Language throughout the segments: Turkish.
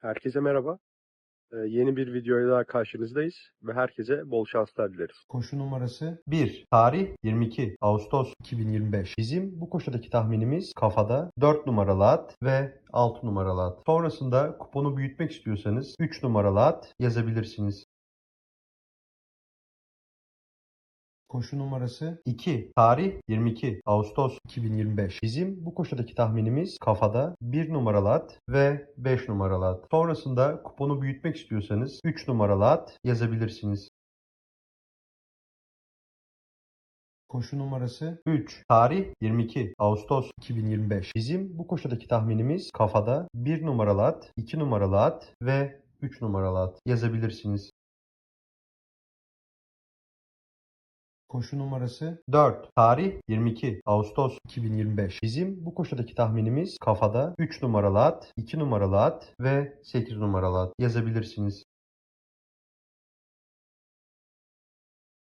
Herkese merhaba. Ee, yeni bir videoyla daha karşınızdayız ve herkese bol şanslar dileriz. Koşu numarası 1. Tarih 22 Ağustos 2025. Bizim bu koşudaki tahminimiz kafada 4 numaralı at ve 6 numaralı at. Sonrasında kuponu büyütmek istiyorsanız 3 numaralı at yazabilirsiniz. Koşu numarası 2. Tarih 22 Ağustos 2025. Bizim bu koşudaki tahminimiz kafada 1 numaralı at ve 5 numaralı at. Sonrasında kuponu büyütmek istiyorsanız 3 numaralı at yazabilirsiniz. Koşu numarası 3. Tarih 22 Ağustos 2025. Bizim bu koşudaki tahminimiz kafada 1 numaralı at, 2 numaralı at ve 3 numaralı at yazabilirsiniz. Koşu numarası 4. Tarih 22 Ağustos 2025. Bizim bu koşudaki tahminimiz kafada 3 numaralı at, 2 numaralı at ve 8 numaralı at yazabilirsiniz.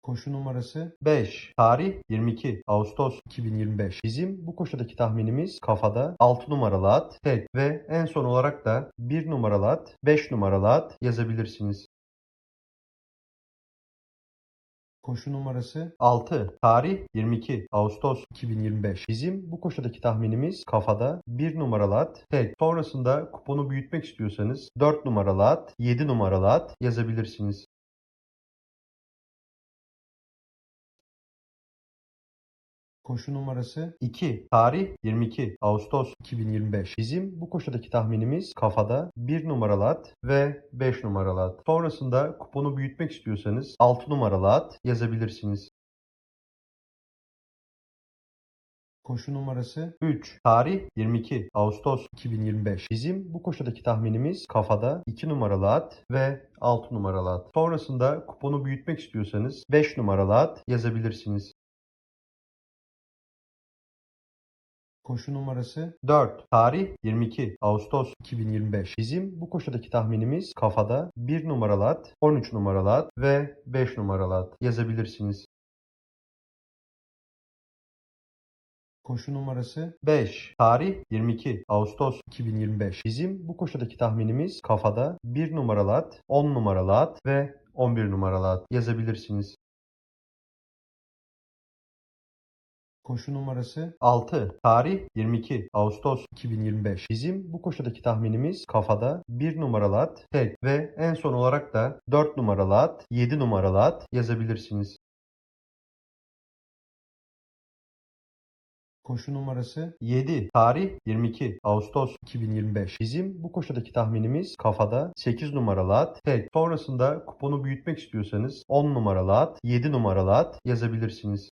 Koşu numarası 5. Tarih 22 Ağustos 2025. Bizim bu koşudaki tahminimiz kafada 6 numaralı at, tek ve en son olarak da 1 numaralı at, 5 numaralı at yazabilirsiniz. Koşu numarası 6. Tarih 22 Ağustos 2025. Bizim bu koşudaki tahminimiz kafada 1 numaralı at, tek. Sonrasında kuponu büyütmek istiyorsanız 4 numaralı at, 7 numaralı at yazabilirsiniz. Koşu numarası 2. Tarih 22 Ağustos 2025. Bizim bu koşudaki tahminimiz kafada 1 numaralı at ve 5 numaralı at. Sonrasında kuponu büyütmek istiyorsanız 6 numaralı at yazabilirsiniz. Koşu numarası 3. Tarih 22 Ağustos 2025. Bizim bu koşudaki tahminimiz kafada 2 numaralı at ve 6 numaralı at. Sonrasında kuponu büyütmek istiyorsanız 5 numaralı at yazabilirsiniz. Koşu numarası 4. Tarih 22 Ağustos 2025. Bizim bu koşudaki tahminimiz kafada 1 numaralı at, 13 numaralı at ve 5 numaralı at yazabilirsiniz. Koşu numarası 5. Tarih 22 Ağustos 2025. Bizim bu koşudaki tahminimiz kafada 1 numaralı at, 10 numaralı at ve 11 numaralı at yazabilirsiniz. Koşu numarası 6. Tarih 22 Ağustos 2025. Bizim bu koşudaki tahminimiz kafada 1 numaralı at, tek ve en son olarak da 4 numaralı at, 7 numaralı at yazabilirsiniz. Koşu numarası 7. Tarih 22 Ağustos 2025. Bizim bu koşudaki tahminimiz kafada 8 numaralı at, tek. Sonrasında kuponu büyütmek istiyorsanız 10 numaralı at, 7 numaralı at yazabilirsiniz.